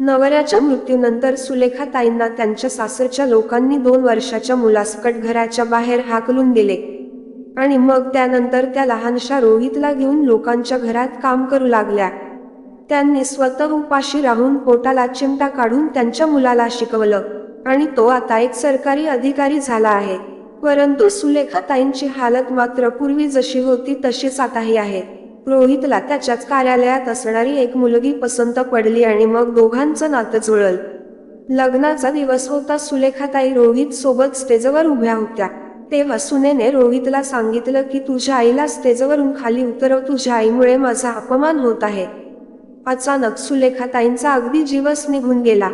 नवऱ्याच्या मृत्यूनंतर सुलेखा ताईंना त्यांच्या सासरच्या लोकांनी दोन वर्षाच्या मुलासकट घराच्या बाहेर हाकलून दिले. आणि मग त्यानंतर त्या लहानशा रोहितला घेऊन लोकांच्या घरात काम करू लागल्या. त्यांनी स्वतः उपाशी राहून पोटाला चिमटा काढून त्यांच्या मुलाला शिकवलं. आणि तो आता एक सरकारी अधिकारी झाला आहे. परंतु सुलेखा ताईंची हालत मात्र पूर्वी जशी होती तशीच आताही आहे. रोहितला त्याच्याच कार्यालयात असणारी एक मुलगी पसंत पडली आणि मग दोघांचं नातं जुळल. लग्नाचा दिवस होता सुलेखाताई रोहित सोबत स्टेजवर उभ्या होत्या. तेव्हा सुनेने रोहितला सांगितलं की तुझ्या आईला स्टेजवरून खाली उतरव तुझ्या आईमुळे माझा अपमान होत आहे. अचानक सुलेखाताईंचा अगदी जीवच निघून गेला.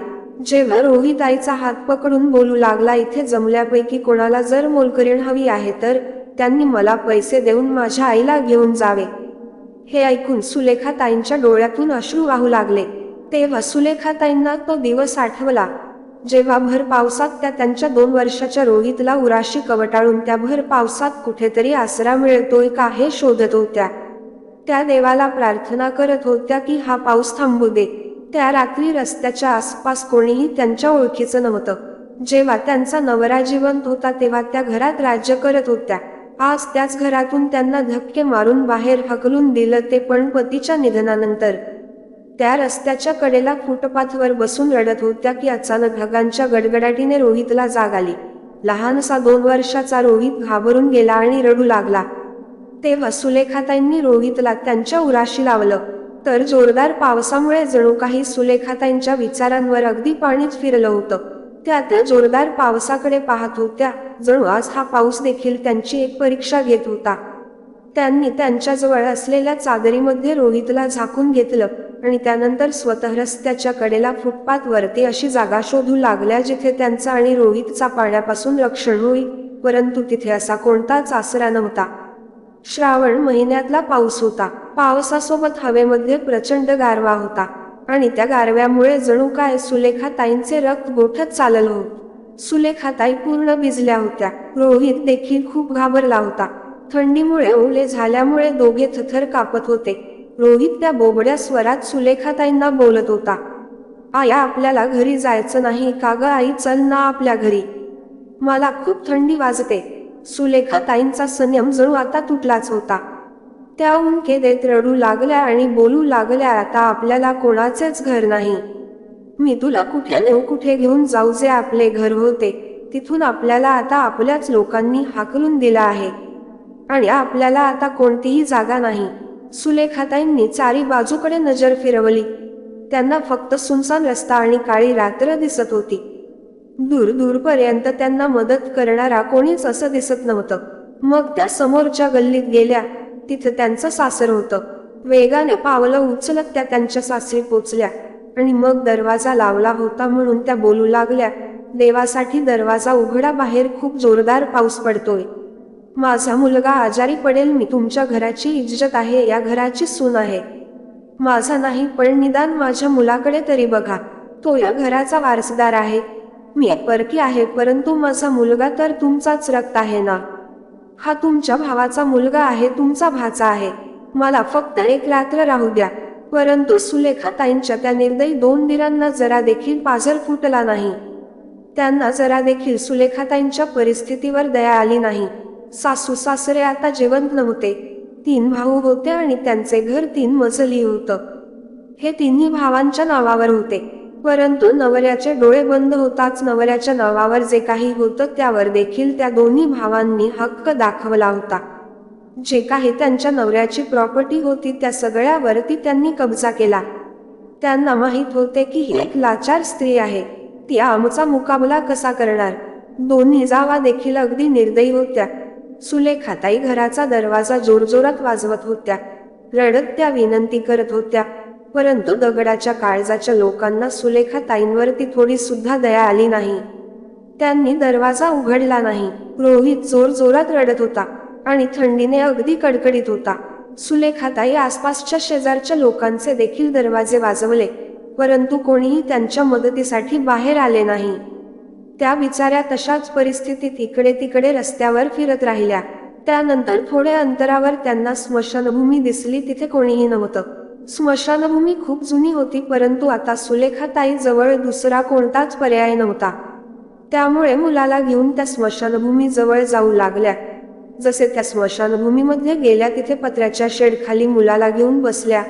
जेव्हा रोहित आईचा हात पकडून बोलू लागला इथे जमल्यापैकी कोणाला जर मोलकरीण हवी आहे तर त्यांनी मला पैसे देऊन माझ्या आईला घेऊन जावे. हे ऐकून सुलेखाताईंच्या डोळ्यातून अश्रू वाहू लागले. तेव्हा सुलेखाताईंना तो दिवस आठवला. जेव्हा भर पावसात त्या त्यांच्या दोन वर्षाच्या रोहितला उराशी कवटाळून त्या भर पावसात कुठेतरी आसरा मिळतोय का हे शोधत होत्या. त्या देवाला प्रार्थना करत होत्या की हा पाऊस थांबू दे. त्या रात्री रस्त्याच्या आसपास कोणीही त्यांच्या ओळखीचं नव्हतं. जेव्हा त्यांचा नवरा जिवंत होता तेव्हा त्या घरात राज्य करत होत्या. आज त्याच घरातून त्यांना धक्के मारून बाहेर हकलून दिलं ते पण पतीच्या निधनानंतर. त्या रस्त्याच्या कडेला फुटपाथवर बसून रडत होत्या की अचानक ढगांच्या गडगडाटीने रोहितला जाग आली. लहानसा दोन वर्षाचा रोहित घाबरून गेला आणि रडू लागला. तेव्हा सुलेखाताईंनी रोहितला त्यांच्या उराशी लावलं. तर जोरदार पावसामुळे जणू काही सुलेखाताईंच्या विचारांवर अगदी पाणीच फिरलं होतं. त्या त्या जोरदार पावसाकडे पाहत होत्या. जणू आज हा पाऊस देखील त्यांची एक परीक्षा घेत होता. त्यांनी त्यांच्याजवळ असलेल्या चादरीमध्ये रोहितला झाकून घेतलं आणि त्यानंतर स्वतः रस्त्याच्या कडेला फुटपाथ वरती अशी जागा शोधू लागल्या जिथे त्यांचा आणि रोहितचा पाण्यापासून रक्षण होईल. परंतु तिथे असा कोणताच आसरा नव्हता. श्रावण महिन्यातला पाऊस होता. पावसासोबत हवेमध्ये प्रचंड गारवा होता. आणि त्या गारव्यामुळे जणू काय सुलेखाताईंचे रक्त गोठत चालल. होत सुलेखाताई पूर्ण भिजल्या होत्या. रोहित देखील खूप घाबरला होता. थंडीमुळे ओले झाल्यामुळे दोघे थथर कापत होते. रोहित त्या बोबड्या स्वरात सुलेखाताईंना बोलत होता. आया आपल्याला घरी जायचं नाही का ग आई? चल ना आपल्या घरी. मला खूप थंडी वाजते. सुलेखाताईंचा संयम जणू आता तुटलाच होता. त्या उंके देत रडू लागल्या आणि बोलू लागल्या आता आपल्याला कोणाचेच घर नाही. मी तुला कुठे नेऊ कुठे घेऊन जाऊ जे आपले घर होते तिथून आपल्याला आता आपल्याच लोकांनी हाकलून दिला आहे. आणि आपल्याला आता कोणतीही जागा नाही. सुलेखाताईंनी चारी बाजूकडे नजर फिरवली. त्यांना फक्त सुनसान रस्ता आणि काळी रात्र दिसत होती. दूर दूरपर्यंत त्यांना मदत करणारा कोणीच असं दिसत नव्हतं. मग त्या समोरच्या गल्लीत गेल्या. तिथं त्यांचं सासर होतं. वेगाने पावलं उचलत त्या त्यांच्या सासरी पोचल्या आणि मग दरवाजा लावला होता म्हणून त्या बोलू लागल्या देवासाठी दरवाजा उघडा बाहेर खूप जोरदार पाऊस पडतोय. माझा मुलगा आजारी पडेल मी तुमच्या घराची इज्जत आहे या घराची सून आहे. माझा नाही पण निदान माझ्या मुलाकडे तरी बघा. तो या घराचा वारसदार आहे. मी परकी आहे परंतु माझा मुलगा तर तुमचाच रक्त आहे ना. हा तुमच्या भावाचा मुलगा आहे तुमचा भाचा आहे. मला फक्त एक रात्र राहू द्या. परंतु सुलेखा ताईंच्या त्या निर्दयी दोन दिरांना जरा देखील पाझर फुटला नाही. त्यांना जरा देखील सुलेखाताईंच्या परिस्थितीवर दया आली नाही. सासू सासरे आता जिवंत नव्हते. तीन भाऊ होते आणि त्यांचे घर तीन मजली होतं. हे तिन्ही भावांच्या नावावर होते. परंतु नवऱ्याचे डोळे बंद होताच नवऱ्याच्या नावावर जे काही होतं त्यावर देखील त्या दोन्ही भावांनी हक्क दाखवला होता. जे काही त्यांच्या नवऱ्याची प्रॉपर्टी होती त्या सगळ्यावरती त्यांनी कब्जा केला. त्यांना माहीत होते की ही एक लाचार स्त्री आहे. ती आमचा मुकाबला कसा करणार? दोन्ही जावा देखील अगदी निर्दयी होत्या. सुलेखाताई घराचा दरवाजा जोरजोरात वाजवत होत्या. रडत त्या विनंती करत होत्या. परंतु दगडाच्या काळजाच्या लोकांना सुलेखा ताईंवरती थोडी सुद्धा दया आली नाही. त्यांनी दरवाजा उघडला नाही. रोहित जोर जोरात रडत होता आणि थंडीने अगदी कडकडीत होता. सुलेखाताई आसपासच्या शेजारच्या लोकांचे देखील दरवाजे वाजवले परंतु कोणीही त्यांच्या मदतीसाठी बाहेर आले नाही. त्या बिचाऱ्या तशाच परिस्थितीत इकडे तिकडे रस्त्यावर फिरत राहिल्या. त्यानंतर थोड्या अंतरावर त्यांना स्मशानभूमी दिसली तिथे कोणीही नव्हतं. स्मशानभूमी खूप जुनी होती परंतु आता सुलेखाताई जवळ दुसरा कोणताच पर्याय नव्हता. त्यामुळे मुलाला घेऊन त्या स्मशानभूमी जवळ जाऊ लागल्या. जसे त्या स्मशानभूमीमध्ये गेल्या तिथे पत्र्याच्या शेडखाली मुलाला घेऊन बसल्या.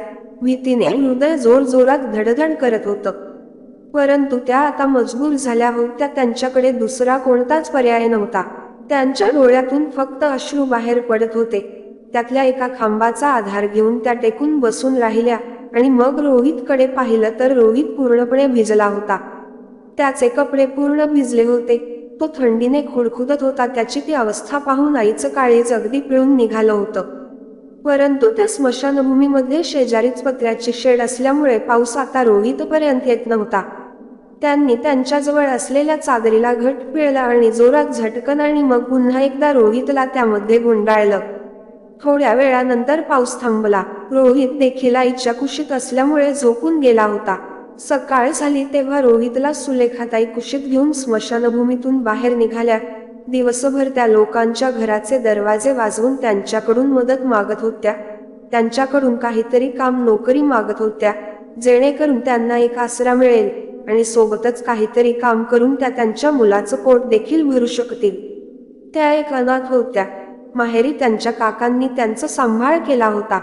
भीतीने हृदय जोर जोरात धडधड करत होतं. परंतु त्या आता मजबूर झाल्या होत्या त्यांच्याकडे दुसरा कोणताच पर्याय नव्हता. त्यांच्या डोळ्यातून फक्त अश्रू बाहेर पडत होते. त्यातल्या एका खांबाचा आधार घेऊन त्या टेकून बसून राहिल्या आणि मग रोहितकडे पाहिलं तर रोहित पूर्णपणे भिजला होता. त्याचे कपडे पूर्ण भिजले होते. तो थंडीने खुडखुदत होता. त्याची ती अवस्था पाहून आईचं काळीज अगदी पिळून निघालं होतं. परंतु त्या स्मशानभूमीमध्ये शेजारीच पत्र्याची शेड असल्यामुळे पाऊस आता रोहितपर्यंत येत नव्हता. त्यांनी त्यांच्याजवळ असलेल्या चादरीला घट पिळला आणि जोरात झटकन आणि मग पुन्हा एकदा रोहितला त्यामध्ये गुंडाळलं. थोड्या वेळानंतर पाऊस थांबला. रोहित देखील आईच्या कुशीत असल्यामुळे झोपून गेला होता. सकाळ झाली तेव्हा रोहितला सुलेखाताई कुशीत घेऊन स्मशानभूमीतून बाहेर निघाल्या. दिवसभर त्या लोकांच्या घराचे दरवाजे वाजवून त्यांच्याकडून मदत मागत होत्या. त्यांच्याकडून काहीतरी काम नोकरी मागत होत्या. जेणेकरून त्यांना एक आसरा मिळेल आणि सोबतच काहीतरी काम करून त्या त्यांच्या मुलाचं पोट देखील भरू शकतील. त्या एक अनाथ होत्या. माहेरी त्यांच्या काकांनी त्यांचा सांभाळ केला होता.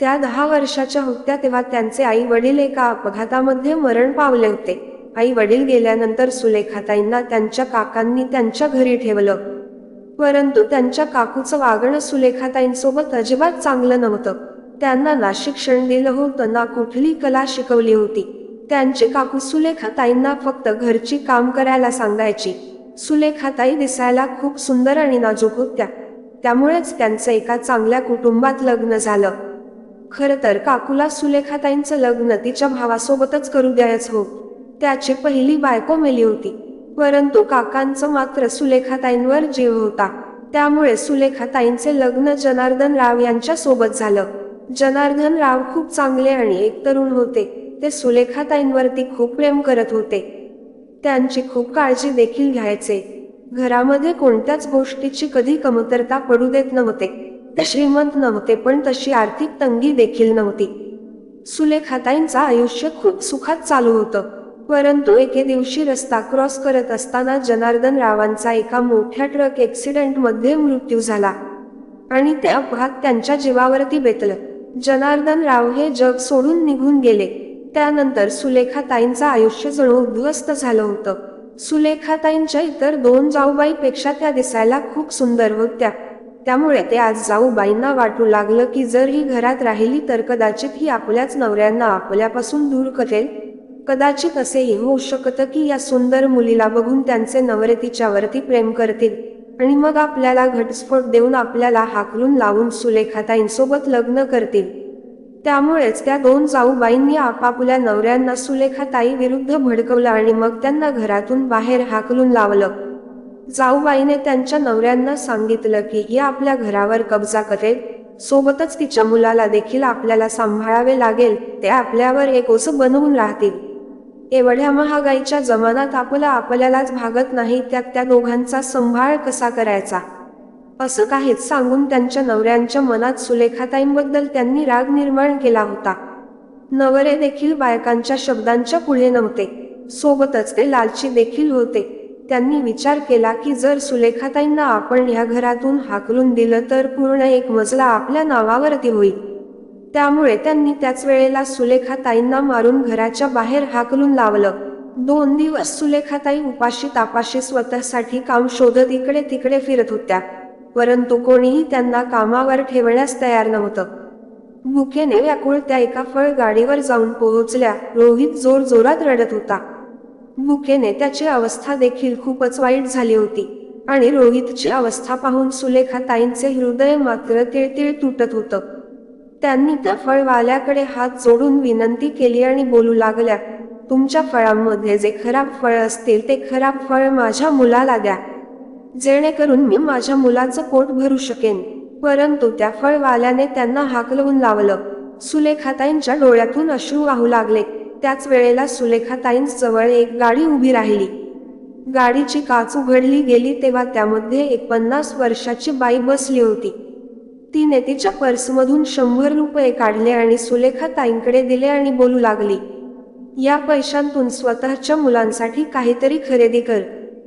त्या दहा वर्षाच्या होत्या तेव्हा त्यांचे आई वडील एका अपघातामध्ये मरण पावले होते. आई वडील गेल्यानंतर सुलेखाताईंना त्यांच्या काकांनी त्यांच्या घरी ठेवलं. परंतु त्यांच्या काकूचं वागणं सुलेखाताईंसोबत अजिबात चांगलं नव्हतं. त्यांना ना शिक्षण दिलं होतं ना कुठली कला शिकवली होती. त्यांचे काकू सुलेखाताईंना फक्त घरची काम करायला सांगायची. सुलेखाताई दिसायला खूप सुंदर आणि नाजूक होत्या. त्यामुळेच त्यांचं एका चांगल्या कुटुंबात लग्न झालं. खरं तर काकूला सुलेखाताईंचं लग्न तिच्या भावासोबतच करू द्यायच हो. त्याची पहिली बायको मेली होती. परंतु काकांचं मात्र सुलेखाताईंवर जीव होता. त्यामुळे सुलेखाताईंचे लग्न जनार्दन राव यांच्या सोबत झालं. जनार्दन राव खूप चांगले आणि एक तरुण होते. ते सुलेखाताईंवरती खूप प्रेम करत होते. त्यांची खूप काळजी देखील घ्यायचे. घरामध्ये कोणत्याच गोष्टीची कधी कमतरता पडू देत नव्हते. श्रीमंत नव्हते पण तशी आर्थिक तंगी देखील नव्हती. सुलेखाताईंचं आयुष्य खूप सुखात चालू होतं. परंतु एके दिवशी रस्ता क्रॉस करत असताना जनार्दन रावांचा एका मोठ्या ट्रकमध्ये मृत्यू झाला. आणि ते अपघात त्यांच्या जीवावरती बेतलं. जनार्दन राव हे जग सोडून निघून गेले. त्यानंतर सुलेखाताईंचं आयुष्य जणू उद्ध्वस्त झालं होतं. सुलेखाताईंच्या इतर दोन जाऊबाईपेक्षा त्या दिसायला खूप सुंदर होत्या त्यामुळे ते आज जाऊबाईंना वाटू लागलं की जर ही घरात राहिली तर कदाचित ही आपल्याच नवऱ्यांना आपल्यापासून दूर करेल. कदाचित असेही होऊ शकतं की या सुंदर मुलीला बघून त्यांचे नवरे तिच्यावरती प्रेम करतील आणि मग आपल्याला घटस्फोट देऊन आपल्याला हाकलून लावून सुलेखाताईंसोबत लग्न करतील. त्यामुळेच त्या दोन जाऊबाईंनी आपापल्या नवऱ्यांना सुलेखाताई विरुद्ध भडकवलं आणि मग त्यांना घरातून बाहेर हाकलून लावलं. जाऊबाईने त्यांच्या नवऱ्यांना सांगितलं की ही आपल्या घरावर कब्जा करेल. सोबतच तिच्या मुलाला देखील आपल्याला सांभाळावे लागेल. ते आपल्यावर एक ओस बनवून राहतील. एवढ्या महागाईच्या जमान्यात आपलं आपल्यालाच भागत नाही. त्यात त्या दोघांचा संभाळ कसा करायचा? असं काहीच सांगून त्यांच्या नवऱ्यांच्या मनात सुलेखाताईंबद्दल त्यांनी राग निर्माण केला होता. नवरे देखील बायकांच्या शब्दांच्या पुढे नव्हते. सोबतच ते लालची देखील होते. त्यांनी विचार केला की जर सुलेखाताईंना आपण ह्या घरातून हाकलून दिलं तर पूर्ण एक मजला आपल्या नावावरती होईल. त्यामुळे त्यांनी त्याच वेळेला सुलेखाताईंना मारून घराच्या बाहेर हाकलून लावलं. दोन दिवस सुलेखाताई उपाशी तापाशी स्वतःसाठी काम शोधत इकडे तिकडे फिरत होत्या. परंतु कोणीही त्यांना कामावर ठेवण्यास तयार नव्हतं. भुकेने व्याकुळ त्या एका फळ गाडीवर जाऊन पोहोचल्या. रोहित जोर जोरात रडत होता. भुकेने त्याची अवस्था देखील खूपच वाईट झाली होती आणि रोहितची अवस्था पाहून सुलेखा ताईंचे हृदय मात्र तिळतिळ तुटत होतं. त्यांनी त्या फळवाल्याकडे हात जोडून विनंती केली आणि बोलू लागल्या तुमच्या फळांमध्ये जे खराब फळ असतील ते खराब फळ माझ्या मुलाला द्या. जेणेकरून मी माझ्या मुलाचं पोट भरू शकेन. परंतु त्या फळवाल्याने त्यांना हाकलवून लावलं. सुलेखाताईंच्या डोळ्यातून अश्रू वाहू लागले. त्याच वेळेला सुलेखाताईंजवळ एक गाडी उभी राहिली. गाडीची काच उघडली गेली तेव्हा त्यामध्ये एक पन्नास वर्षाची बाई बसली होती. तिने तिच्या पर्समधून शंभर रुपये काढले आणि सुलेखा ताईंकडे दिले आणि बोलू लागली या पैशांतून स्वतःच्या मुलांसाठी काहीतरी खरेदी कर.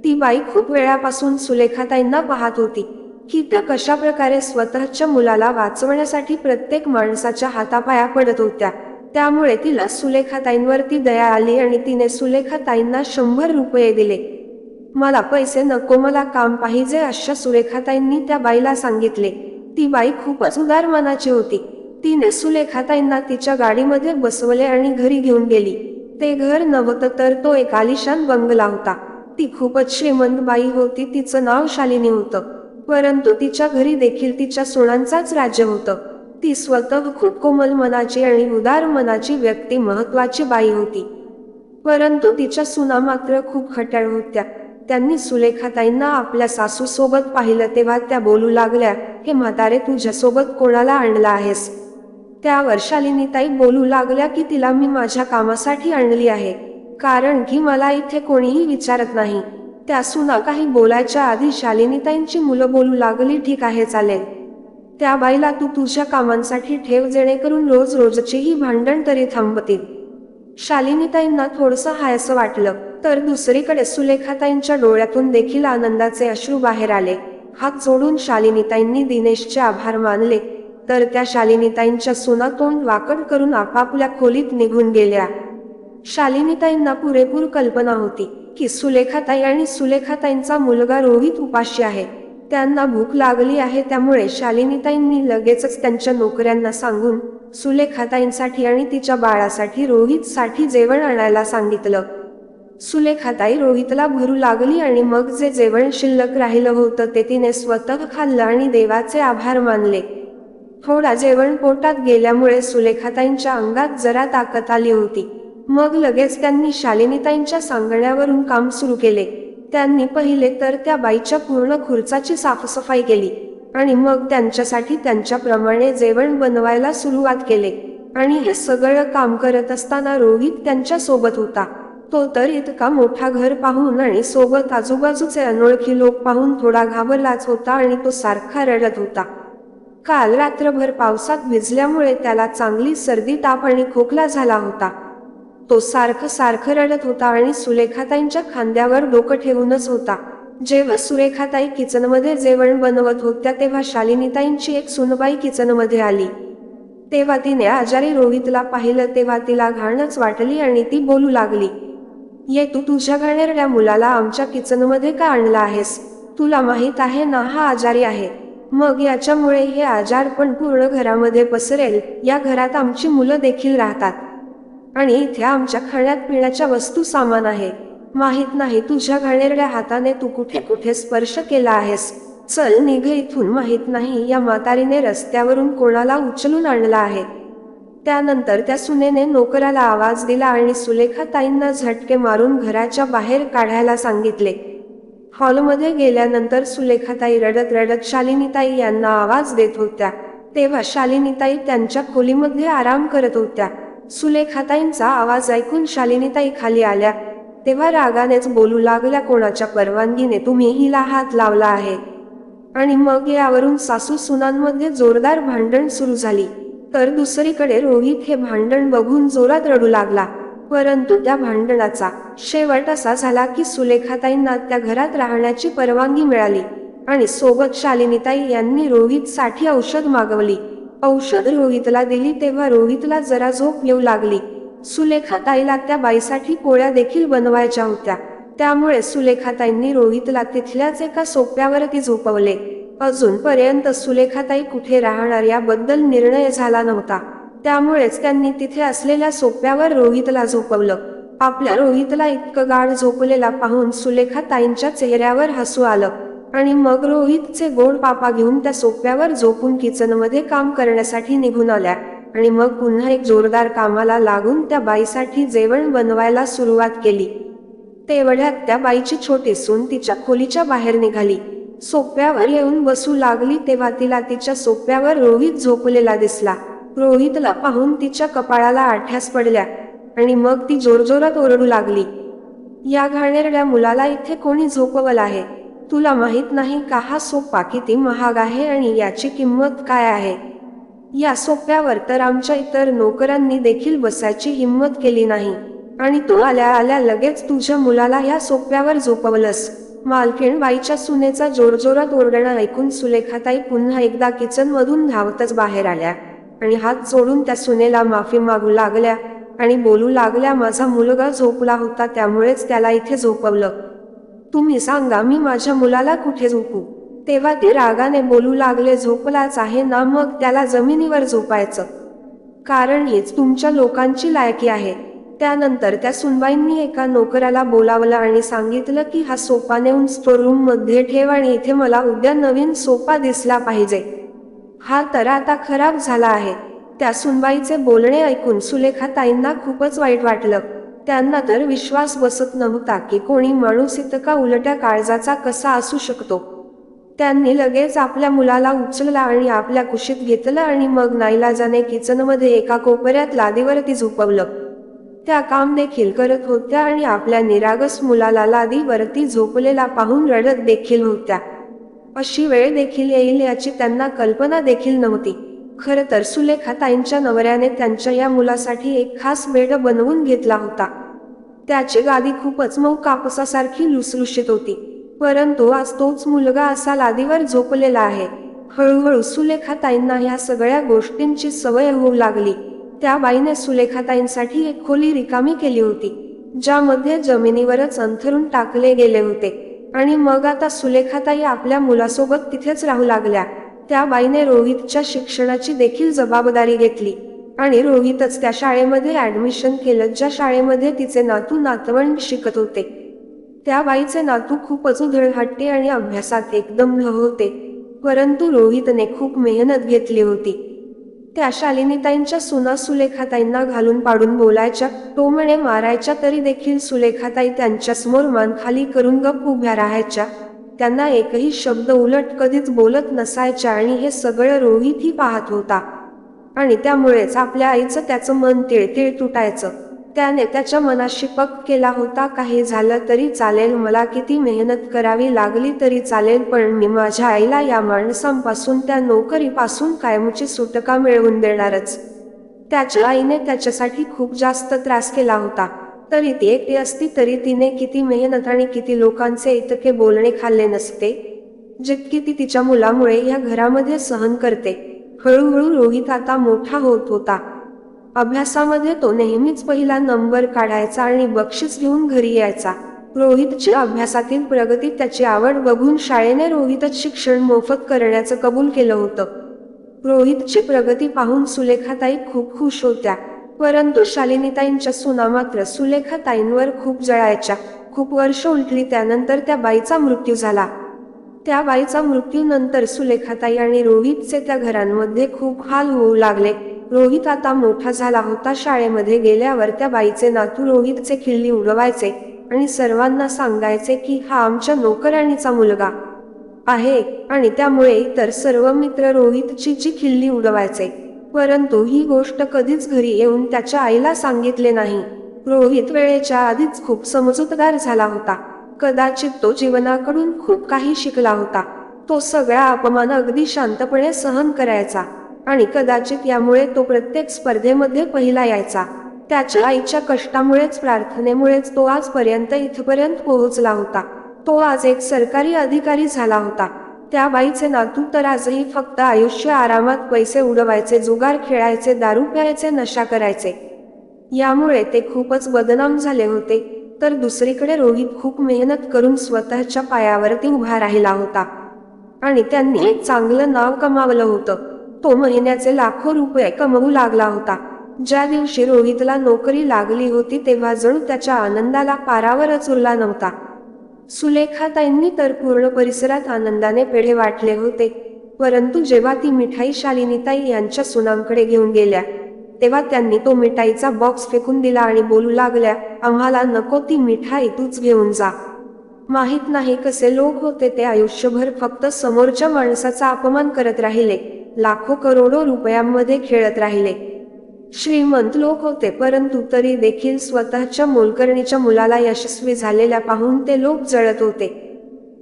ती बाई खूप वेळापासून सुलेखाताईंना पाहत होती. की त्या कशा प्रकारे स्वतःच्या मुलाला वाचवण्यासाठी प्रत्येक माणसाच्या हातापाया पडत होत्या. त्यामुळे तिला सुलेखाताईंवरती दया आली आणि तिने सुलेखाताईंना शंभर रुपये दिले. मला पैसे नको मला काम पाहिजे अशा सुलेखाताईंनी त्या बाईला सांगितले. ती बाई खूपच उदार मनाची होती. तिने सुलेखाताईंना तिच्या गाडीमध्ये बसवले आणि घरी घेऊन गेली. ते घर नव्हतं तर तो एक आलिशान बंगला होता. ती खूपच श्रीमंत बाई होती तिचं नाव शालिनी होतं. परंतु तिच्या घरी देखील तिच्या सोणांचाच राज्य होतं. ती स्वतः खूप कोमल मनाची आणि उदार मनाची व्यक्ती महत्वाची बाई होती. परंतु तिच्या सुना मात्र खूप खट्याळ होत्या. त्यांनी सुलेखाताईंना आपल्या सासू सोबत पाहिलं तेव्हा त्या बोलू लागल्या हे म्हातारे तुझ्यासोबत कोणाला आणला आहेस? त्या वर्षालिनीताई बोलू लागल्या की तिला मी माझ्या कामासाठी आणली आहे. कारण की मला इथे कोणीही विचारत नाही. त्या सुना काही बोलायच्या आधी शालिनीताईंची मुलं बोलू लागली ठीक आहे चालेल. त्या बाईला तू तुझ्या कामांसाठी ठेव जेणेकरून रोज रोजचीही भांडण तरी थांबतील. शालिनीताईंना थोडंसं हायसं वाटलं तर दुसरीकडे सुलेखाताईंच्या डोळ्यातून देखील आनंदाचे अश्रू बाहेर आले. हात जोडून शालिनीताईंनी दिनेशचे आभार मानले तर त्या शालिनीताईंच्या सुना तोंड वाकड करून आपापल्या खोलीत निघून गेल्या. शालिनीताईंना पुरेपूर कल्पना होती की सुलेखाताई आणि सुलेखाताईंचा मुलगा रोहित उपाशी आहे. त्यांना भूक लागली आहे त्यामुळे शालिनीताईंनी लगेचच त्यांच्या नोकऱ्यांना सांगून सुलेखाताईंसाठी आणि तिच्या बाळासाठी रोहितसाठी जेवण आणायला सांगितलं. सुलेखाताई रोहितला भरू लागली आणि मग जे जेवण शिल्लक राहिलं होतं ते तिने स्वतः खाल्लं आणि देवाचे आभार मानले. थोडा जेवण पोटात गेल्यामुळे सुलेखाताईंच्या अंगात जरा ताकद आली होती. मग लगेच त्यांनी शालिनीताईंच्या सांगण्यावरून काम सुरू केले. त्यांनी पहिले तर त्या बाईच्या पूर्ण खुर्चाची साफसफाई केली आणि मग त्यांच्यासाठी त्यांच्याप्रमाणे जेवण बनवायला सुरुवात केले. आणि हे सगळं काम करत असताना रोहित त्यांच्यासोबत होता. तो तर इतका मोठा घर पाहून आणि सोबत आजूबाजूचे अनोळखी लोक पाहून थोडा घाबरलाच होता आणि तो सारखा रडत होता. काल रात्रभर पावसात भिजल्यामुळे त्याला चांगली सर्दी ताप आणि खोकला झाला होता. तो सारखं सारखं रडत होता आणि सुलेखाताईंच्या खांद्यावर डोकं ठेवूनच होता. जेव्हा सुरेखाताई किचनमध्ये जेवण बनवत होत्या तेव्हा शालिनीताईंची एक सुनबाई किचनमध्ये आली. तेव्हा तिने आजारी रोहितला पाहिलं तेव्हा तिला घाणच वाटली आणि ती बोलू लागली ये तू तुझ्या घाणेरड्या मुलाला आमच्या किचनमध्ये का आणला आहेस? तुला माहीत आहे ना हा आजारी आहे. मग याच्यामुळे हे आजार पण पूर्ण घरामध्ये पसरेल. या घरात आमची मुलं देखील राहतात. आणि इथे आमच्या खाण्यात पिण्याच्या वस्तू सामान आहे. माहीत नाही तुझ्या घाणेरड्या हाताने तू कुठे कुठे स्पर्श केला आहेस. चल निघ इथून माहीत नाही या म्हातारीने रस्त्यावरून कोणाला उचलून आणला आहे. त्यानंतर त्या सुनेने नोकराला आवाज दिला आणि सुलेखा ताईंना झटके मारून घराच्या बाहेर काढायला सांगितले. हॉलमध्ये गेल्यानंतर सुलेखाताई रडत रडत शालिनीताई यांना आवाज देत होत्या. तेव्हा शालिनीताई त्यांच्या खोलीमध्ये आराम करत होत्या. सुलेखाताईंचा आवाज ऐकून शालिनीताई खाली आल्या. तेव्हा रागानेच बोलू लागल्या कोणाच्या परवानगीने तुम्ही हिला हात लावला आहे. आणि मग यावरून सासू सुनांमध्ये जोरदार भांडण सुरू झाली. तर दुसरीकडे रोहित हे भांडण बघून जोरात रडू लागला. परंतु त्या भांडणाचा शेवट असा झाला की सुलेखाताईंना त्या घरात राहण्याची परवानगी मिळाली. आणि सोबत शालिनीताई यांनी रोहितसाठी औषध मागवली. औषध रोहितला दिली तेव्हा रोहितला जरा झोप येऊ लागली. सुलेखाताईला त्या बाईसाठी पोळ्या देखील बनवायच्या होत्या. त्यामुळे सुलेखाताईंनी रोहितला तिथल्याच एका सोप्यावरती झोपवले. अजूनपर्यंत सुलेखाताई कुठे राहणार याबद्दल निर्णय झाला नव्हता. त्यामुळेच त्यांनी तिथे असलेल्या सोप्यावर रोहितला झोपवलं. आपल्या रोहितला इतकं गाढ झोपलेला पाहून सुलेखाताईंच्या चेहऱ्यावर हसू आलं. आणि मग रोहितचे गोड पापा घेऊन त्या सोप्यावर झोपून किचनमध्ये काम करण्यासाठी निघून आल्या. आणि मग पुन्हा एक जोरदार कामाला लागून त्या बाईसाठी जेवण बनवायला सुरुवात केली. तेवढ्यात त्या बाईची छोटी सून तिच्या खोलीच्या बाहेर निघाली. सोप्यावर येऊन बसू लागली तेव्हा तिला तिच्या सोप्यावर रोहित झोपलेला दिसला. रोहितला पाहून तिच्या कपाळाला आठ्यास पडल्या आणि मग ती जोरजोरात ओरडू लागली. या घाणेरड्या मुलाला इथे कोणी झोपवलं आहे? तुला माहीत नाही का हा सोपा किती महाग आहे आणि याची किंमत काय आहे? या सोप्यावर तर आमच्या इतर नोकरांनी देखील बसायची हिंमत केली नाही. आणि तू आल्या आल्या लगेच तुझ्या मुलाला या सोप्यावर झोपवलंस. मालकीण बाईच्या सुनेचा जोरजोरात ओरडणं ऐकून सुलेखाताई पुन्हा एकदा किचनमधून धावतच बाहेर आल्या. आणि हात जोडून त्या सुनेला माफी मागू लागल्या आणि बोलू लागल्या माझा मुलगा झोपला होता त्यामुळेच त्याला इथे झोपवलं. तुम्ही सांगा मी माझ्या मुलाला कुठे झोपू? तेव्हा ते रागाने बोलू लागले झोपलाच आहे ना मग त्याला जमिनीवर झोपायचं. कारण हेच तुमच्या लोकांची लायकी आहे. त्यानंतर त्या सुनबाईंनी एका नोकराला बोलावलं आणि सांगितलं की हा सोपा नेऊन स्टोरूममध्ये ठेव आणि इथे मला उद्या नवीन सोपा दिसला पाहिजे. हा तर आता खराब झाला आहे. त्या सुनबाईचे बोलणे ऐकून सुलेखा ताईंना खूपच वाईट वाटलं. त्यांना तर विश्वास बसत नव्हता की कोणी माणूस इतका उलट्या काळजाचा कसा असू शकतो. त्यांनी लगेच आपल्या मुलाला उचलला आणि आपल्या कुशीत घेतलं आणि मग नाईलाजाने किचनमध्ये एका कोपऱ्यात लादीवरती झोपवलं. त्या काम देखील करत होत्या आणि आपल्या निरागस मुलाला लादीवरती झोपलेला पाहून रडत देखील होत्या. अशी वेळ देखील येईल याची त्यांना कल्पना देखील नव्हती. खरं तर सुलेखा ताईंच्या नवऱ्याने त्यांच्या या मुलासाठी एक खास बेड बनवून घेतला होता. त्याची गादी खूपच मऊ कापसासारखी लुसलुशीत होती. परंतु आज तोच मुलगा असा लादीवर झोपलेला आहे. हळूहळू सुलेखा ताईंना सगळ्या गोष्टींची सवय होऊ लागली. त्या बाईने सुलेखाताईंसाठी एक खोली रिकामी केली होती ज्यामध्ये जमिनीवरच अंथरून टाकले गेले होते. आणि मग आता सुलेखाताई आपल्या मुलासोबत तिथेच राहू लागल्या. त्या बाईने रोहितच्या शिक्षणाची देखील जबाबदारी घेतली. आणि रोहितच त्या शाळेमध्ये ऍडमिशन केलं ज्या शाळेमध्ये तिचे नातू नातवंड शिकत होते. त्या बाईचे नातू खूपच उधळहट्टी आणि अभ्यासात एकदम न होते. परंतु रोहितने खूप मेहनत घेतली होती. त्या शालिनीताईंच्या सुना सुलेखाताईंना घालून पाडून बोलायच्या टोमणे मारायच्या तरी देखील सुलेखाताई त्यांच्या मानखाली खाली करून गप उभ्या राहायच्या. त्यांना एकही शब्द उलट कधीच बोलत नसायच्या आणि हे सगळं रोहितही पाहत होता. आणि त्यामुळेच आपल्या आईचं त्याचं मन तिळतिळ तुटायचं. त्याने त्याच्या मनाशी पक केला होता काही झालं तरी चालेल मला किती मेहनत करावी लागली तरी चालेल पण मी माझ्या आईला या माणसांपासून त्या नोकरीपासून कायमची सुटका मिळवून देणारच. त्याच्या आईने त्याच्यासाठी खूप जास्त त्रास केला होता. तरी ती एकटी असती तरी तिने किती मेहनत आणि किती लोकांचे इतके बोलणे खाल्ले नसते जितकी ती तिच्या मुलामुळे या घरामध्ये सहन करते. हळूहळू रोहित आता मोठा होत होता. अभ्यासामध्ये तो नेहमीच पहिला नंबर काढायचा आणि बक्षीस घेऊन घरी यायचा. रोहितची अभ्यासातील प्रगती त्याची आवड बघून शाळेने रोहितच शिक्षण मोफत करण्याचं कबूल केलं होतं. रोहितची प्रगती पाहून सुलेखाताई खूप खुश होत्या. परंतु शालिनीताईंच्या सुना मात्र सुलेखाताईंवर खूप जळायच्या. खूप वर्ष उलटली त्यानंतर त्या बाईचा मृत्यू झाला. त्या बाईचा मृत्यूनंतर सुलेखाताई आणि रोहितचे त्या घरांमध्ये खूप हाल होऊ लागले. रोहित आता मोठा झाला होता शाळेमध्ये गेल्यावर त्या बाईचे नातू रोहितचे खिल्ली उडवायचे आणि सर्वांना सांगायचे की हा आमच्या नोकराणीचा मुलगा आहे आणि त्यामुळे इतर सर्व मित्र रोहितची जी खिल्ली उडवायचे. परंतु ही गोष्ट कधीच घरी येऊन त्याच्या आईला सांगितले नाही. रोहित वेळेच्या आधीच खूप समजूतदार झाला होता. कदाचित तो जीवनाकडून खूप काही शिकला होता. तो सगळा अपमान अगदी शांतपणे सहन करायचा आणि कदाचित यामुळे तो प्रत्येक स्पर्धेमध्ये पहिला यायचा. त्याच्या आईच्या कष्टामुळेच प्रार्थनेमुळेच तो आजपर्यंत इथपर्यंत पोहोचला होता. तो आज एक सरकारी अधिकारी झाला होता. त्या बाईचे नातू तर आजही फक्त आयुष्य आरामात पैसे उडवायचे जुगार खेळायचे दारू प्यायचे नशा करायचे. यामुळे ते खूपच बदनाम झाले होते. तर दुसरीकडे रोहित खूप मेहनत करून स्वतःच्या पायावरती उभा राहिला होता. आणि त्यांनी एक चांगलं नाव कमावलं होतं. तो महिन्याचे लाखो रुपये कमवू लागला होता. ज्या दिवशी रोहितला नोकरी लागली होती तेव्हा जणू त्याच्या आनंदाला पारावरच उरला नव्हता. सुलेखाताईंनी तर पूर्ण परिसरात आनंदाने पेढे वाटले होते. परंतु जेव्हा ती मिठाई शालिनीताई यांच्या सुनांकडे घेऊन गेल्या तेव्हा त्यांनी तो मिठाईचा बॉक्स फेकून दिला आणि बोलू लागल्या आम्हाला नको ती मिठाई तूच घेऊन जा. माहीत नाही कसे लोक होते ते आयुष्यभर फक्त समोरच्या माणसाचा अपमान करत राहिले लाखो करोडो रुपयांमध्ये खेळत राहिले. श्रीमंत लोक होते परंतु तरी देखील स्वतःच्या मोलकर्णीच्या मुलाला यशस्वी झालेल्या पाहून ते लोक जळत होते.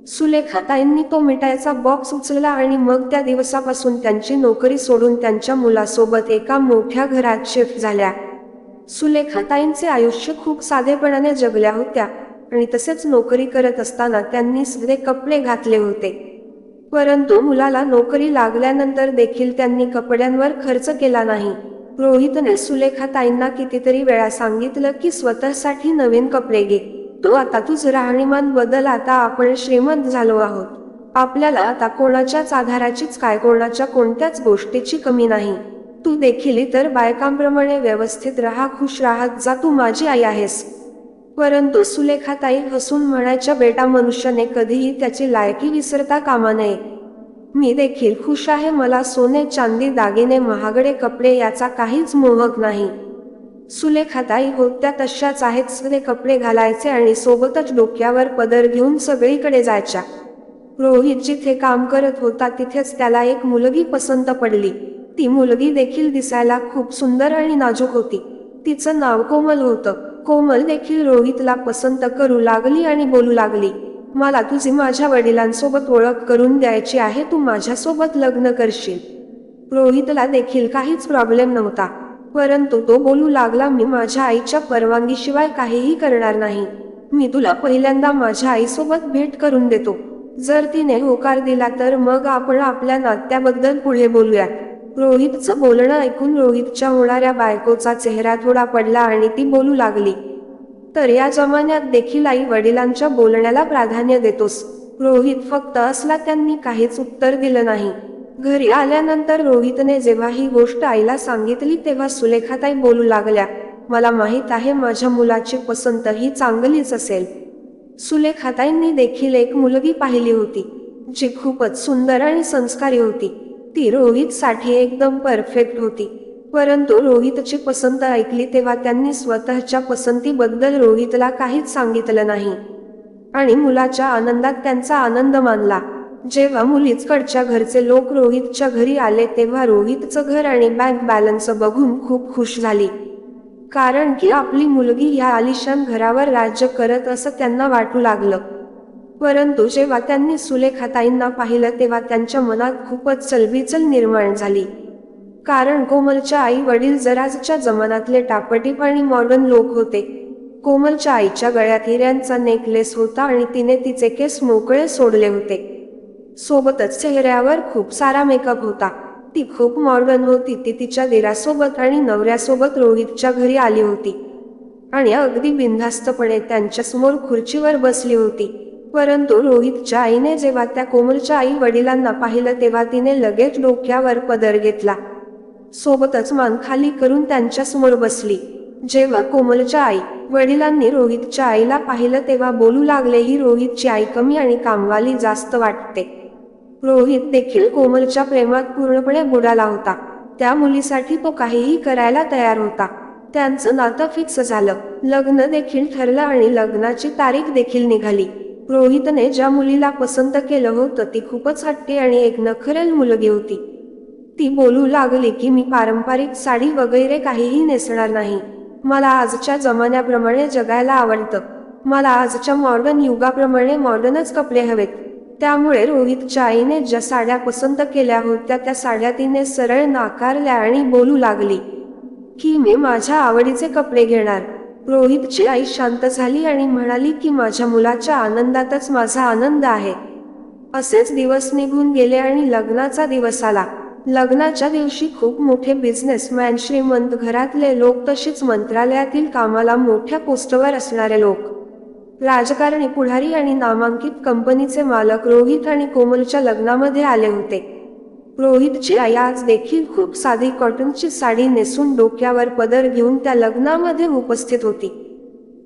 सुलेखाताईंनी तो मिठाईचा बॉक्स उचलला आणि मग त्या दिवसापासून त्यांची नोकरी सोडून त्यांच्या मुलासोबत एका मोठ्या घरात शिफ्ट झाल्या. सुलेखाताईंचे आयुष्य खूप साधेपणाने जगल्या होत्या आणि तसेच नोकरी करत असताना त्यांनी सगळे कपडे घातले होते. परंतु मुलाला नोकरी लागल्यानंतर देखील त्यांनी कपड्यांवर खर्च केला नाही. रोहितने सुलेखाताईंना कितीतरी वेळा सांगितलं की स्वतःसाठी नवीन कपडे घे. तो आता तुझ राहणीमान बदल आता आपण श्रीमंत झालो आहोत. आपल्याला आता कोणाच्याच आधाराचीच काय कोणाच्या कोणत्याच गोष्टीची कमी नाही. तू देखील इतर बायकांप्रमाणे व्यवस्थित राहा खुश राहत जा तू माझी आई आहेस. परंतु सुलेखाताई हसून म्हणायच्या बेटा मनुष्याने कधीही त्याची लायकी विसरता कामा नये. मी देखील खुश आहे मला सोने चांदी दागिने महागडे कपडे याचा काहीच मोहक नाही. सुलेखाताई होत्या तशाच आहेत सगळे कपडे घालायचे आणि सोबतच डोक्यावर पदर घेऊन सगळीकडे जायच्या. रोहित जिथे काम करत होता तिथेच त्याला एक मुलगी पसंत पडली. ती मुलगी देखील दिसायला खूप सुंदर आणि नाजूक होती. तिचं नाव कोमल होतं. कोमल देखील रोहितला पसंत करू लागली आणि बोलू लागली. मला तुझी माझ्या वडिलांसोबत ओळख करून द्यायची आहे तू माझ्यासोबत लग्न करशील. रोहितला देखील काहीच प्रॉब्लेम नव्हता परंतु तो बोलू लागला मी माझ्या आईच्या परवानगीशिवाय काहीही करणार नाही. मी तुला पहिल्यांदा माझ्या आईसोबत भेट करून देतो. जर तिने होकार दिला तर मग आपण आपल्या नात्याबद्दल पुढे बोलूया रोहितचं बोलणं ऐकून रोहितच्या होणाऱ्या बायकोचा चेहरा थोडा पडला आणि ती बोलू लागली तर या जमान्यात देखील आई वडिलांच्या बोलण्याला प्राधान्य देतोस. रोहित फक्त असला त्यांनी काहीच उत्तर दिलं नाही. घरी आल्यानंतर रोहितने जेव्हा ही गोष्ट आईला सांगितली तेव्हा सुलेखाताई बोलू लागल्या मला माहीत आहे माझ्या मुलाची पसंत ही चांगलीच असेल. सुलेखाताईंनी देखील एक मुलगी पाहिली होती जी खूपच सुंदर आणि संस्कारी होती. ती रोहितसाठी एकदम परफेक्ट होती. परंतु रोहितची पसंत ऐकली तेव्हा त्यांनी स्वतःच्या पसंतीबद्दल रोहितला काहीच सांगितलं नाही. आणि मुलाच्या आनंदात त्यांचा आनंद मानला. जेव्हा मुलीचकडच्या घरचे लोक रोहितच्या घरी आले तेव्हा रोहितचं घर आणि बँक बॅलन्स बघून खूप खुश झाली. कारण की आपली मुलगी ह्या आलिशान घरावर राज्य करत असं त्यांना वाटू लागलं. परंतु जेव्हा त्यांनी सुलेखाताईंना पाहिलं तेव्हा त्यांच्या मनात खूपच चलबिचल निर्माण झाली. कारण कोमलच्या आई वडील जराजच्या जमानातले टापटीप आणि मॉडर्न लोक होते. कोमलच्या आईच्या गळ्यात हिऱ्यांचा नेकलेस होता आणि तिने तिचे केस मोकळे सोडले होते. सोबतच चेहऱ्यावर खूप सारा मेकअप होता. ती खूप मॉडर्न होती ती तिच्या दिरासोबत आणि नवऱ्यासोबत रोहितच्या घरी आली होती. आणि अगदी बिनधास्तपणे त्यांच्यासमोर खुर्चीवर बसली होती. परंतु रोहितच्या आईने जेव्हा त्या कोमलच्या आई वडिलांना पाहिलं तेव्हा तिने लगेच डोक्यावर पदर घेतला. सोबतच मान खाली करून त्यांच्यासमोर बसली. जेव्हा कोमलच्या आई वडिलांनी रोहितच्या आईला पाहिलं तेव्हा बोलू लागले ही रोहितची आई कमी आणि कामवाली जास्त वाटते. रोहित देखील कोमलच्या प्रेमात पूर्णपणे बुडाला होता. त्या मुलीसाठी तो काहीही करायला तयार होता. त्यांचं नातं फिक्स झालं. लग्न देखील ठरलं आणि लग्नाची तारीख देखील निघाली. रोहितने ज्या मुलीला पसंत केलं होतं ती खूपच हट्टी आणि एक नखरेल मुलगी होती. ती बोलू लागली की मी पारंपरिक साडी वगैरे काहीही नेसणार नाही. मला आजच्या जमान्याप्रमाणे जगायला आवडतं. मला आजच्या मॉडर्न युगाप्रमाणे मॉडर्नच कपडे हवेत. त्यामुळे रोहितच्या आईने ज्या साड्या पसंत केल्या होत्या त्या साड्या तिने सरळ नाकारल्या आणि बोलू लागली की मी माझ्या आवडीचे कपडे घेणार. रोहितची आई शांत झाली आणि म्हणाली की माझ्या मुलाच्या आनंदातच माझा आनंद आहे. असेच दिवस निघून गेले आणि लग्नाचा दिवस आला. लग्नाच्या दिवशी खूप मोठे बिझनेसमॅन श्रीमंत घरातले लोक तसेच मंत्रालयातील कामाला मोठ्या पोस्टवर असणारे लोक. राजकारणी पुढारी आणि नामांकित कंपनीचे मालक रोहित आणि कोमलच्या लग्नामध्ये आले होते. रोहितची आई आज देखील खूप साधी कॉटनची साडी नेसून डोक्यावर पदर घेऊन त्या लग्नामध्ये उपस्थित होती.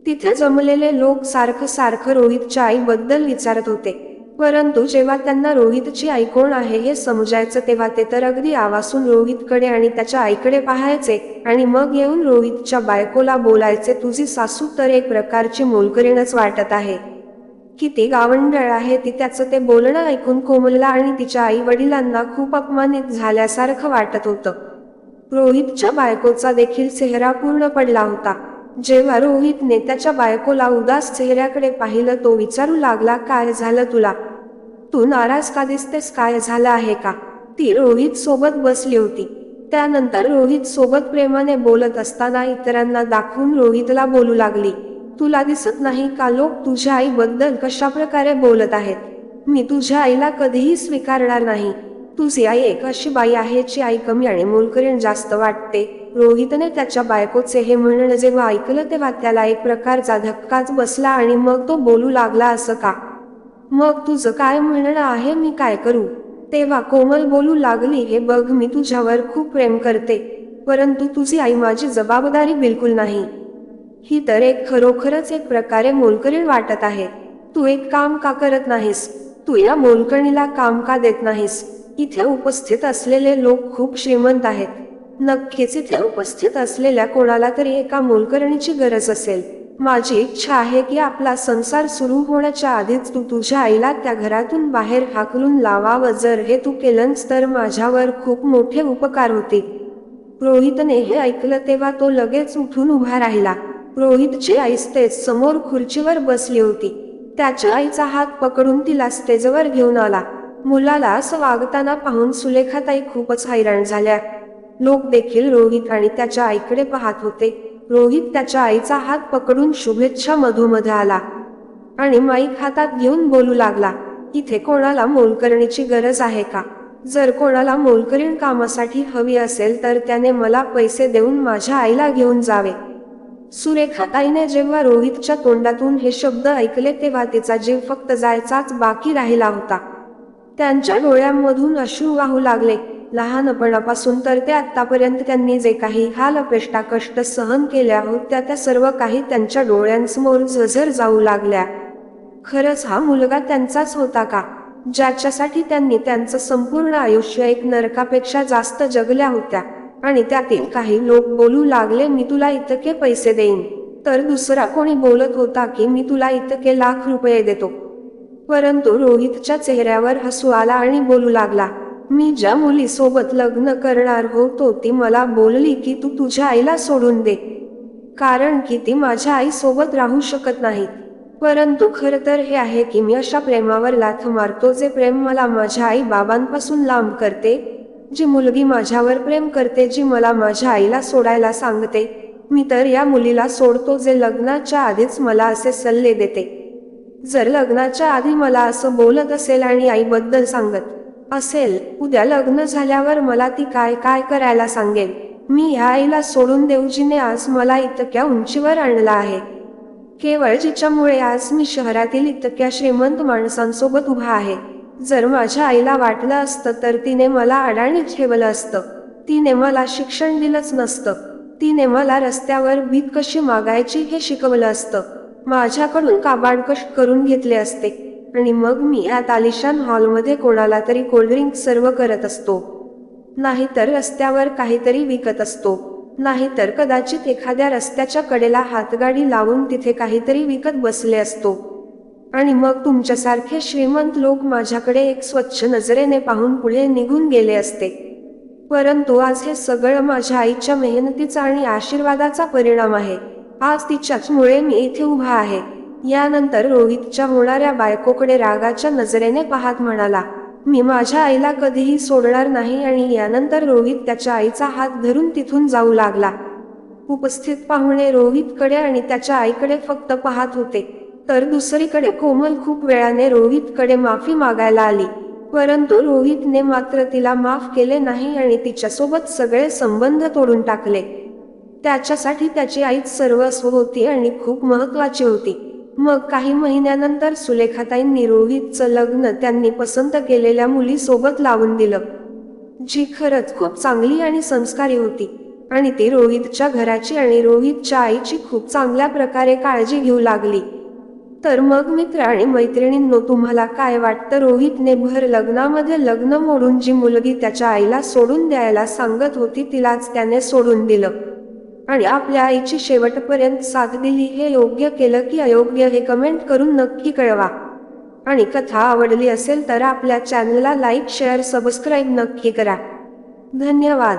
तिथे जमलेले लोक सारखं सारखं रोहितच्या आईबद्दल विचारत होते. परंतु जेव्हा त्यांना रोहितची आई कोण आहे हे समजायचं तेव्हा ते तर अगदी आवासून रोहितकडे आणि त्याच्या आईकडे पाहायचे आणि मग येऊन रोहितच्या बायकोला बोलायचे तुझी सासू तर एक प्रकारची मोलकरीणच वाटत आहे. किती गावंढळ आहे ती त्याचं ते बोलणं ऐकून कोमलला आणि तिच्या आई वडिलांना खूप अपमानित झाल्यासारखं वाटत होतं. रोहितच्या बायकोचा देखील चेहरा पूर्ण पडला होता. जेव्हा रोहितने त्याच्या बायकोला उदास चेहऱ्याकडे पाहिलं तो विचारू लागला काय झालं तुला? तू नाराज का दिसतेस? काय झालं आहे का? ती रोहित सोबत बसली होती. त्यानंतर रोहित सोबत प्रेमाने बोलत असताना इतरांना दाखवून रोहितला बोलू लागली. तुला दिसत नाही का लोक? तुझ्या आईबद्दल कशा प्रकारे बोलत आहेत? मी तुझ्या आईला कधीही स्वीकारणार नाही. तुझी आई एक अशी बाई आहे जी आई कमी आणि मोलकरीण जास्त वाटते. रोहितने त्याच्या बायकोचे हे म्हणणं जेव्हा ऐकलं तेव्हा त्याला एक प्रकारचा धक्काच बसला आणि मग तो बोलू लागला असं का? मग तुझं काय म्हणणं आहे? मी काय करू? तेव्हा कोमल बोलू लागली हे बघ मी तुझ्यावर खूप प्रेम करते परंतु तुझी आई माझी जबाबदारी बिलकुल नाही. ही तर एक खरोखरच एक प्रकारे मोलकरीण वाटत आहे. तू एक काम का करत नाहीस? तू या मोलकणीला काम का देत नाहीस? इथे उपस्थित असलेले लोक खूप श्रीमंत आहेत. नक्कीच इथे उपस्थित असलेल्या कोणाला तरी एका मोलकरणीची गरज असेल. माझी इच्छा आहे की आपला संसार सुरू होण्याच्या आधीच तू तुझ्या आईला त्या घरातून बाहेर हाकलून लावावं. जर हे तू केलंस तर माझ्यावर खूप मोठे उपकार होतील. रोहितने हे ऐकलं तेव्हा तो लगेच उठून उभा राहिला. रोहितची आई स्टेज समोर खुर्चीवर बसली होती. त्याच्या आईचा हात पकडून तिला स्टेजवर घेऊन आला. मुलाला असं वागताना पाहून सुलेखाताई खूपच हैराण झाल्या. लोक देखील रोहित आणि त्याच्या आईकडे पाहत होते. रोहित त्याच्या आईचा हात पकडून शुभेच्छा मधोमध आला आणि माईक हातात घेऊन बोलू लागला इथे कोणाला मोलकरणीची गरज आहे का? जर कोणाला मोलकरीण कामासाठी हवी असेल तर त्याने मला पैसे देऊन माझ्या आईला घेऊन जावे. सुरेखाताईने जेव्हा रोहितच्या तोंडातून हे शब्द ऐकले तेव्हा तिचा जीव फक्त जायचाच बाकी राहिला होता. त्यांच्या डोळ्यांमधून अश्रू वाहू लागले. लहानपणापासून तर ते आतापर्यंत त्यांनी जे काही हाल अपेष्टा कष्ट सहन केल्या होत्या त्या सर्व काही त्यांच्या डोळ्यांसमोर झझर जाऊ लागल्या. खरंच हा मुलगा त्यांचाच होता का? ज्याच्यासाठी त्यांनी त्यांचं संपूर्ण आयुष्य एक नरकापेक्षा जास्त जगल्या होत्या आणि त्यातील काही लोक बोलू लागले मी तुला इतके पैसे देईन. तर दुसरा कोणी बोलत होता की मी तुला इतके लाख रुपये देतो. परंतु रोहितच्या चेहऱ्यावर हसू आला आणि बोलू लागला मी ज्या मुलीसोबत लग्न करणार होतो ती मला बोलली की तू तुझ्या आईला सोडून दे. कारण की ती माझ्या आईसोबत राहू शकत नाही परंतु खरं तर हे आहे की मी अशा प्रेमावर लाथ मारतो जे प्रेम मला माझ्या आई बाबांपासून लांब करते जी मुलगी माझ्यावर प्रेम करते जी मला माझ्या आईला सोडायला सांगते. मी तर या मुलीला सोडतो जे लग्नाच्या आधीच मला असे सल्ले देते. जर लग्नाच्या आधी मला असं बोलत असेल आणि आईबद्दल सांगत असेल उद्या लग्न झाल्यावर मला ती काय काय करायला सांगेल? मी ह्या आईला सोडून देवजीने आज मला इतक्या उंचीवर आणला आहे. केवळ जिच्यामुळे आज मी शहरातील इतक्या श्रीमंत माणसांसोबत उभा आहे. जर माझ्या आईला वाटलं असतं तर तिने मला अडाणीत ठेवलं असतं. तिने मला शिक्षण दिलंच नसतं. तिने मला रस्त्यावर भीत कशी मागायची हे शिकवलं असतं. माझ्याकडून काबाडकश करून घेतले असते. आणि मग मी या आलिशान हॉलमध्ये कोणाला तरी कोल्ड्रिंक सर्व करत असतो. नाहीतर रस्त्यावर काहीतरी विकत असतो. नाहीतर कदाचित एखाद्या रस्त्याच्या कडेला हातगाडी लावून तिथे काहीतरी विकत बसले असतो. आणि मग तुमच्यासारखे श्रीमंत लोक माझ्याकडे एक स्वच्छ नजरेने पाहून पुढे निघून गेले असते. परंतु आज हे सगळं माझ्या आईच्या मेहनतीचा आणि आशीर्वादाचा परिणाम आहे. आज तिच्याचमुळे मी इथे उभा आहे. यानंतर रोहितच्या होणाऱ्या बायकोकडे रागाच्या नजरेने पाहत म्हणाला मी माझ्या आईला कधीही सोडणार नाही आणि यानंतर रोहित त्याच्या आईचा हात धरून तिथून जाऊ लागला. उपस्थित पाहुणे रोहितकडे आणि त्याच्या आईकडे फक्त पाहत होते. तर दुसरीकडे कोमल खूप वेळाने रोहितकडे माफी मागायला आली. परंतु रोहितने मात्र तिला माफ केले नाही आणि तिच्यासोबत सगळे संबंध तोडून टाकले. त्याच्यासाठी त्याची आईच सर्वस्व होती आणि खूप महत्वाची होती. मग काही महिन्यानंतर सुलेखाताईंनी रोहितचं लग्न त्यांनी पसंत केलेल्या मुलीसोबत लावून दिलं जी खरंच खूप चांगली आणि संस्कारी होती. आणि ती रोहितच्या घराची आणि रोहितच्या आईची खूप चांगल्या प्रकारे काळजी घेऊ लागली. तर मग मित्र आणि मैत्रिणींनो तुम्हाला काय वाटतं? रोहितने भर लग्नामध्ये लग्न मोडून जी मुलगी त्याच्या आईला सोडून द्यायला सांगत होती तिलाच त्याने सोडून दिलं. आणि आपल्या आईची शेवटपर्यंत साथ दिली हे योग्य केलं की अयोग्य हे कमेंट करून नक्की कळवा. आणि कथा आवडली असेल तर आपल्या चॅनलला लाईक शेअर सबस्क्राईब नक्की करा. धन्यवाद.